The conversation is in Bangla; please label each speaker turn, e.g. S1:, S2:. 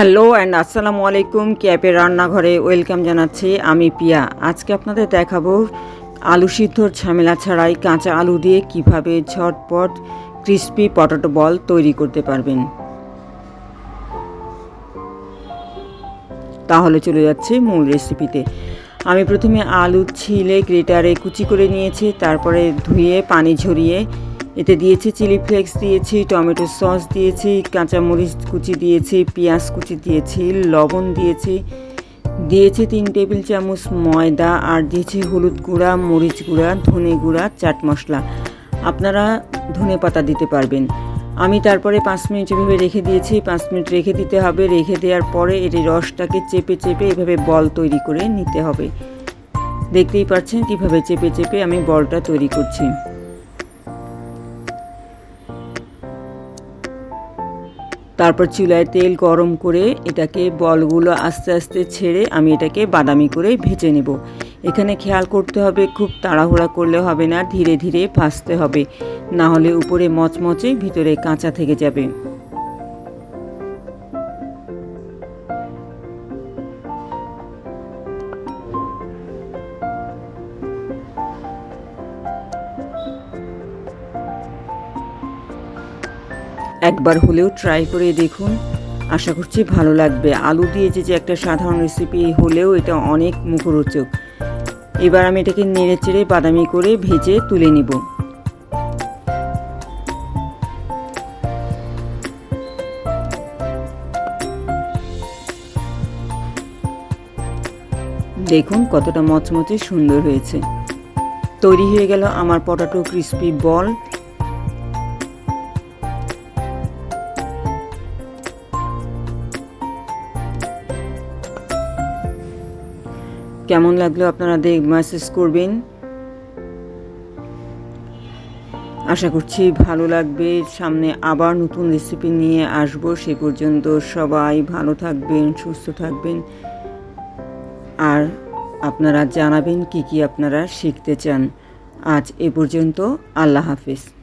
S1: হ্যালো অ্যান্ড আসসালামু আলাইকুম ক্যাপের রান্নাঘরে ওয়েলকাম জানাচ্ছি আমি পিয়া। আজকে আপনাদের দেখাবো আলু সিদ্ধর ঝামেলা ছাড়াই কাঁচা আলু দিয়ে কীভাবে ঝটপট ক্রিস্পি পটেটো বল তৈরি করতে পারবেন। তাহলে চলে যাচ্ছে মূল রেসিপিতে। আমি প্রথমে আলু ছিলে, গ্রেটারে কুচি করে নিয়েছি, তারপরে ধুয়ে, পানি ঝরিয়ে এতে দিয়েছি চিলি ফ্লেক্স দিয়েছি, টমেটো সস দিয়েছি, কাঁচামরিচ কুচি দিয়েছি, পেঁয়াজ কুচি দিয়েছি, লবণ দিয়েছি। দিয়েছি তিন টেবিল চামচ ময়দা আর দিয়েছি হলুদ গুঁড়া, মরিচ গুঁড়া, ধনে গুঁড়া, চাট মশলা। আপনারা ধনে পাতা দিতে পারবেন। আমি তারপরে পাঁচ মিনিট এভাবে রেখে দিয়েছি। পাঁচ মিনিট রেখে দিতে হবে। রেখে দেওয়ার পরে এটি রসটাকে চেপে চেপে এভাবে বল তৈরি করে নিতে হবে। দেখতেই পাচ্ছেন কীভাবে চেপে চেপে আমি বলটা তৈরি করছি। তারপর চুলায় তেল গরম করে এটাকে বলগুলো আস্তে আস্তে ছেড়ে আমি এটাকে বাদামি করে ভেজে নেব। এখানে খেয়াল করতে হবে, খুব তাড়াহুড়া করলে হবে না, ধীরে ধীরে ভাজতে হবে। না হলে উপরে মচমচে ভিতরে কাঁচা থেকে যাবে। একবার হলেও ট্রাই করে দেখুন। আশা করছি ভালো লাগবে। আলু দিয়ে যে যে একটা সাধারণ রেসিপি হলেও এটা অনেক মুখরোচক। এবার আমি এটাকে নেড়ে চেড়ে বাদামি করে ভেজে তুলে নিব। দেখুন কতটা মচমচে সুন্দর হয়েছে। তৈরি হয়ে গেল আমার পটাটো ক্রিস্পি বল কেমন লাগল আপনারা দেখ মেসেজ করবেন? আশা করছি ভালো লাগবে। সামনে আবার নতুন রেসিপি নিয়ে আসব। সে পর্যন্ত সবাই ভালো থাকবেন, সুস্থ থাকবেন। আর আপনারা জানাবেন কি কি আপনারা শিখতে চান। আজ এ পর্যন্ত আল্লাহ হাফিজ।